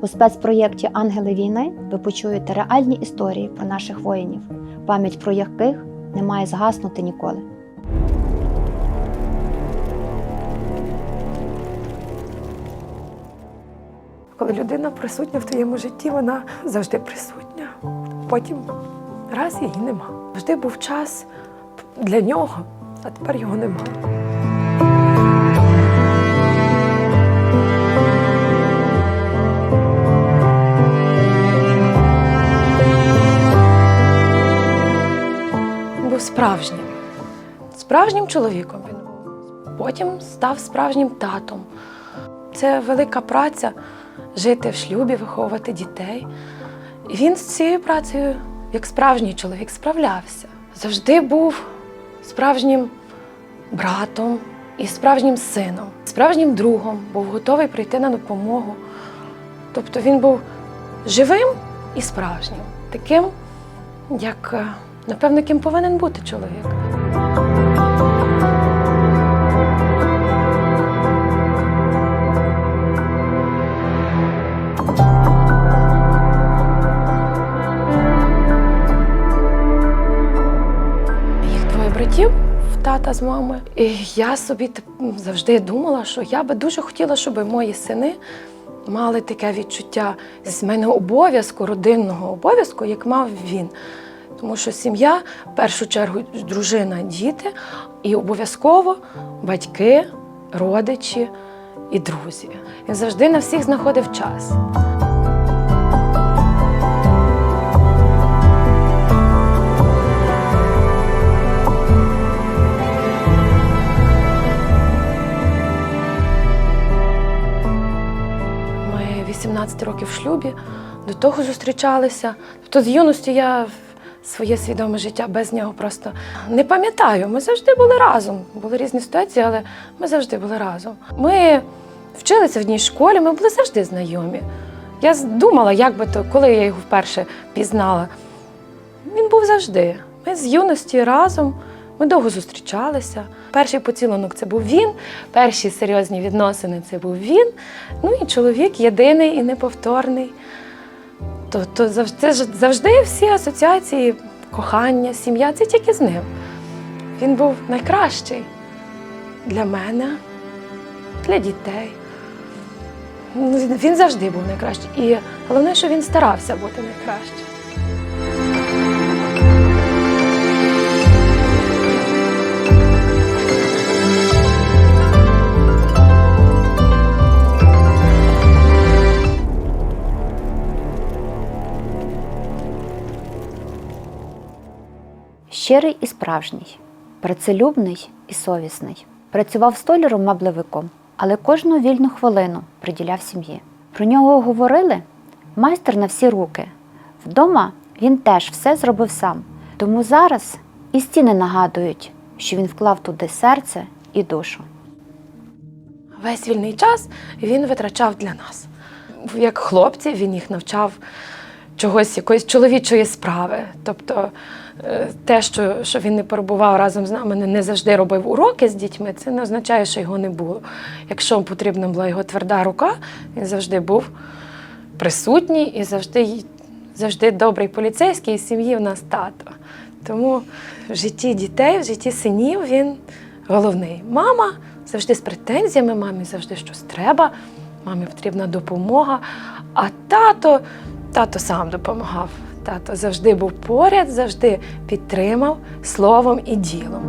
У спецпроєкті Ангели війни ви почуєте реальні історії про наших воїнів, пам'ять про яких не має згаснути ніколи. Коли людина присутня в твоєму житті, вона завжди присутня. Потім раз її нема. Завжди був час для нього, а тепер його нема. Справжнім чоловіком він. Потім став справжнім татом. Це велика праця жити в шлюбі, виховувати дітей. І він з цією працею, як справжній чоловік, справлявся. Завжди був справжнім братом і справжнім сином, справжнім другом, був готовий прийти на допомогу. Тобто він був живим і справжнім, таким, як, е, напевно, ким повинен бути чоловік. Тата з мами. І я собі завжди думала, що я би дуже хотіла, щоб мої сини мали таке відчуття з мене обов'язку, родинного обов'язку, як мав він. Тому що сім'я, в першу чергу, дружина, діти, і обов'язково батьки, родичі і друзі. Він завжди на всіх знаходив час. Ми 18 років в шлюбі, до того зустрічалися. Тобто з юності я своє свідоме життя без нього просто не пам'ятаю. Ми завжди були разом. Були різні ситуації, але ми завжди були разом. Ми вчилися в одній школі, ми були завжди знайомі. Я думала, як би то, коли я його вперше пізнала. Він був завжди. Ми з юності разом. Ми довго зустрічалися. Перший поцілунок це був він, перші серйозні відносини це був він. Ну і чоловік єдиний і неповторний. То, то завжди, завжди всі асоціації, кохання, сім'я це тільки з ним. Він був найкращий для мене, для дітей. Ну, Він завжди був найкращий. І головне, що він старався бути найкращим. Щирий і справжній, працелюбний і совісний. Працював столяром-меблевиком, але кожну вільну хвилину приділяв сім'ї. Про нього говорили майстер на всі руки. Вдома він теж все зробив сам. Тому зараз і стіни нагадують, що він вклав туди серце і душу. Весь вільний час він витрачав для нас. Як хлопці, він їх навчав чогось, якоїсь чоловічої справи. Тобто те, що, що він не перебував разом з нами, не- не завжди робив уроки з дітьми, це не означає, що його не було. Якщо потрібна була його тверда рука, він завжди був присутній і завжди, завжди добрий поліцейський, і сім'ї в нас тато. Тому в житті дітей, в житті синів він головний. Мама завжди з претензіями, мамі завжди щось треба, мамі потрібна допомога. А тато, тато сам допомагав. Тато завжди був поряд, завжди підтримав словом і ділом.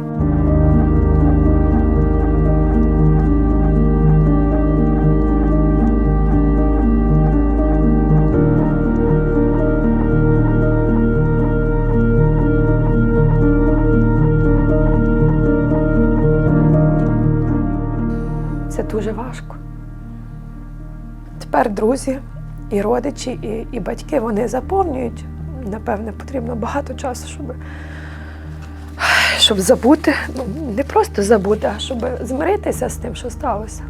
Це дуже важко. Тепер друзі і родичі, і, і батьки вони заповнюють напевне, потрібно багато часу, щоб, щоб забути. Ну, не просто забути, а щоб змиритися з тим, що сталося.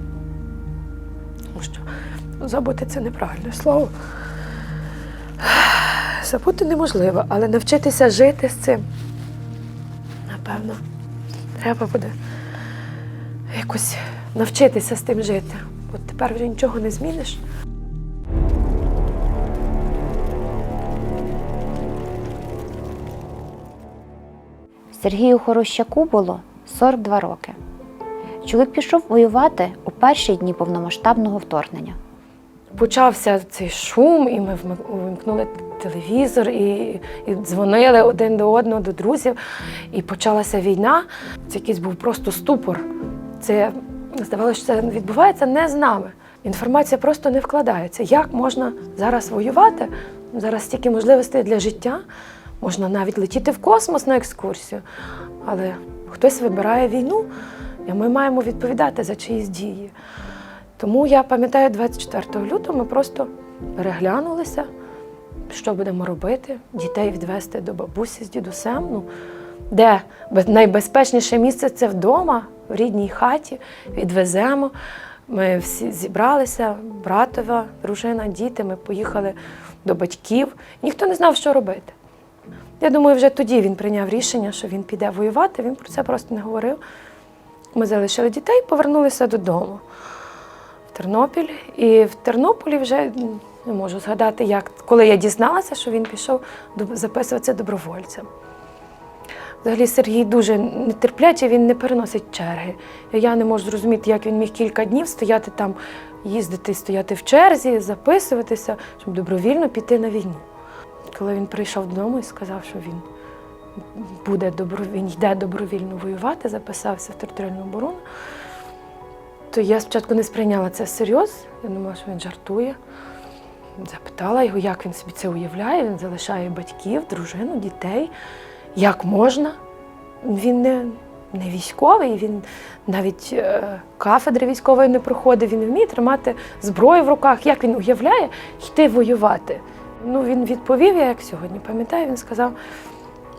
Тому що ну, забути це неправильне слово. Забути неможливо, але навчитися жити з цим. Напевно, треба буде якось навчитися з тим жити. От тепер вже нічого не зміниш. Сергію Хорощаку було 42 роки. Чоловік пішов воювати у перші дні повномасштабного вторгнення. Почався цей шум, і ми вмик- телевізор і, і дзвонили один до одного, до друзів. І почалася війна. Це якийсь був просто ступор. Це здавалося, що це відбувається не з нами. Інформація просто не вкладається. Як можна зараз воювати? Зараз стільки можливостей для життя. Можна навіть летіти в космос на екскурсію. Але хтось вибирає війну, і ми маємо відповідати за чиїсь дії. Тому я пам'ятаю, 24 лютого ми просто переглянулися, що будемо робити, дітей відвести до бабусі з дідусем. Ну, де найбезпечніше місце це вдома, в рідній хаті, відвеземо. Ми всі зібралися, братова, дружина, діти. Ми поїхали до батьків. Ніхто не знав, що робити. Я думаю, вже тоді він прийняв рішення, що він піде воювати. Він про це просто не говорив. Ми залишили дітей, повернулися додому в Тернопіль. І в Тернополі вже не можу згадати, як коли я дізналася, що він пішов записуватися добровольцем. Взагалі Сергій дуже нетерплячий, він не переносить черги. Я не можу зрозуміти, як він міг кілька днів стояти там, їздити, стояти в черзі, записуватися, щоб добровільно піти на війну. Коли він прийшов додому і сказав, що він буде добро... він йде добровільно воювати, записався в територіальну оборону, то я спочатку не сприйняла це всерйоз. Я думала, що він жартує. Запитала його, як він собі це уявляє. Він залишає батьків, дружину, дітей. Як можна? Він не, не військовий, він навіть е, кафедри військової не проходив, він не вміє тримати зброю в руках. Як він уявляє йти воювати? Ну, він відповів, я як сьогодні пам'ятаю, він сказав: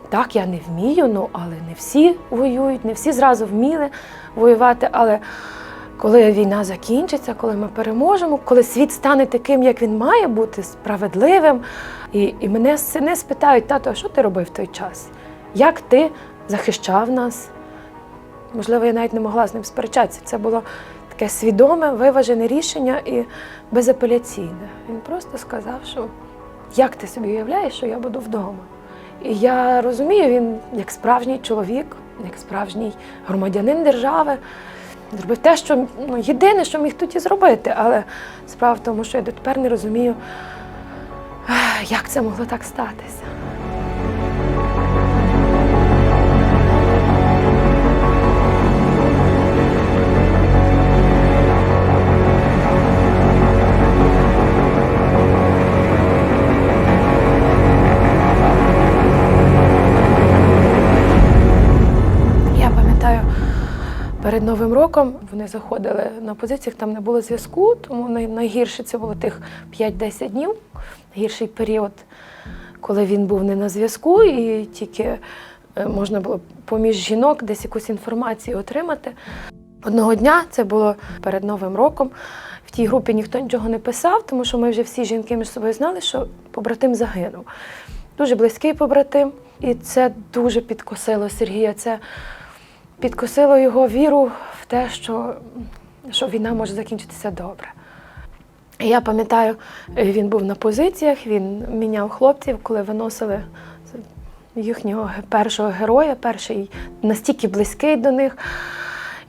так, я не вмію, ну але не всі воюють, не всі зразу вміли воювати. Але коли війна закінчиться, коли ми переможемо, коли світ стане таким, як він має бути, справедливим. І, і мене сини спитають, тато, а що ти робив в той час? Як ти захищав нас? Можливо, я навіть не могла з ним сперечатися. Це було таке свідоме, виважене рішення і безапеляційне. Він просто сказав, що як ти собі уявляєш, що я буду вдома? І я розумію, він як справжній чоловік, як справжній громадянин держави, зробив те, що ну, єдине, що міг тоді зробити. Але справа в тому, що я дотепер не розумію, як це могло так статися. Перед Новим роком вони заходили на позиціях, там не було зв'язку, тому найгірше це було тих 5-10 днів, гірший період, коли він був не на зв'язку, і тільки е, можна було поміж жінок десь якусь інформацію отримати. Одного дня це було перед Новим роком. В тій групі ніхто нічого не писав, тому що ми вже всі жінки між собою знали, що побратим загинув. Дуже близький побратим, і це дуже підкосило Сергія. Це підкосило його віру в те, що, що війна може закінчитися добре. Я пам'ятаю, він був на позиціях, він міняв хлопців, коли виносили їхнього першого героя, перший настільки близький до них.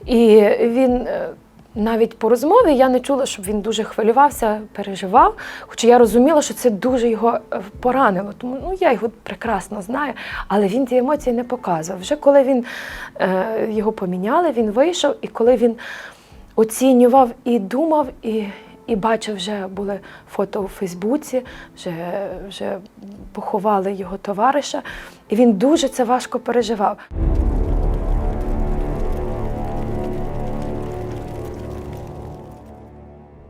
І він е, навіть по розмові я не чула, щоб він дуже хвилювався, переживав. Хоча я розуміла, що це дуже його е, поранило. Тому ну, я його прекрасно знаю, але він ті емоції не показував. Вже коли він е, його поміняли, він вийшов, і коли він оцінював і думав, і, і бачив, вже були фото у Фейсбуці, вже, вже поховали його товариша, і він дуже це важко переживав.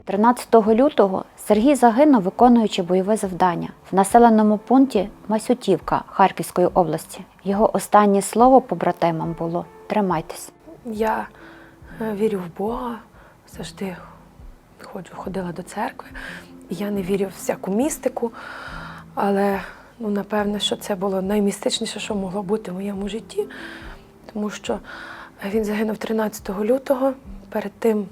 13 лютого Сергій загинув, виконуючи бойове завдання в населеному пункті Масютівка Харківської області. Його останнє слово побратимам було Тримайтесь. Я е, вірю в Бога, завжди ходжу, ходила до церкви. Я не вірю в всяку містику, але ну, напевне, що це було наймістичніше, що могло бути в моєму житті, тому що він загинув 13 лютого. Перед тим,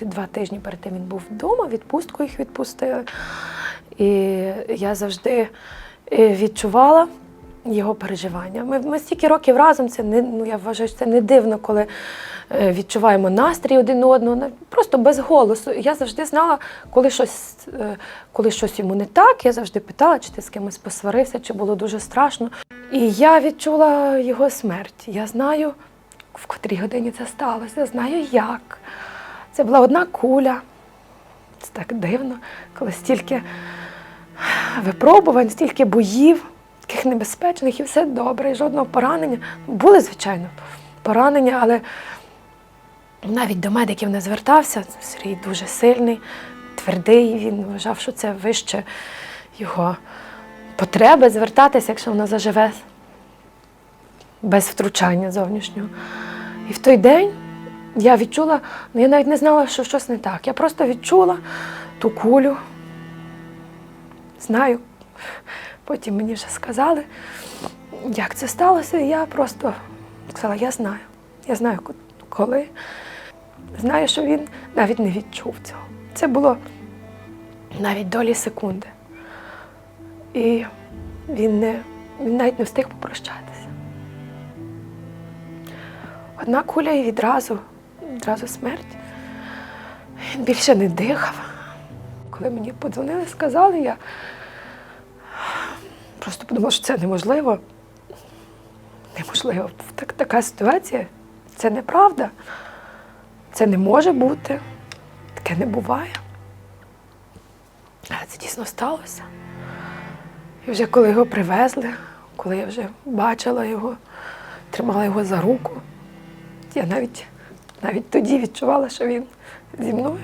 два тижні перед тим він був вдома, відпустку їх відпустили. І я завжди е, відчувала його переживання. Ми, ми стільки років разом, це не, ну, я вважаю, що це не дивно, коли е, відчуваємо настрій один одного, просто без голосу. Я завжди знала, коли щось, е, коли щось йому не так, я завжди питала, чи ти з кимось посварився, чи було дуже страшно. І я відчула його смерть. Я знаю, в котрій годині це сталося, знаю як. Це була одна куля. Це так дивно, коли стільки випробувань, стільки боїв, таких небезпечних, і все добре, і жодного поранення. Були, звичайно, поранення, але навіть до медиків не звертався. Сергій дуже сильний, твердий. Він вважав, що це вище його потреби звертатися, якщо вона заживе без втручання зовнішнього. І в той день я відчула, ну я навіть не знала, що щось не так. Я просто відчула ту кулю. Знаю, потім мені вже сказали, як це сталося, і я просто сказала, я знаю. Я знаю, коли. Знаю, що він навіть не відчув цього. Це було навіть долі секунди. І він, не, він навіть не встиг попрощатися. Одна куля і відразу, відразу смерть. Він більше не дихав. Коли мені подзвонили, сказали, я просто подумала, що це неможливо. Неможливо. Так, така ситуація. Це неправда. Це не може бути. Таке не буває. Але це дійсно сталося. І вже коли його привезли, коли я вже бачила його, тримала його за руку, я навіть, навіть тоді відчувала, що він зі мною.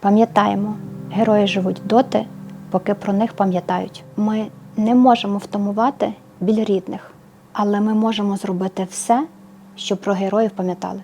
Пам'ятаємо, герої живуть доти, поки про них пам'ятають. Ми не можемо втамувати біль рідних, але ми можемо зробити все, щоб про героїв пам'ятали.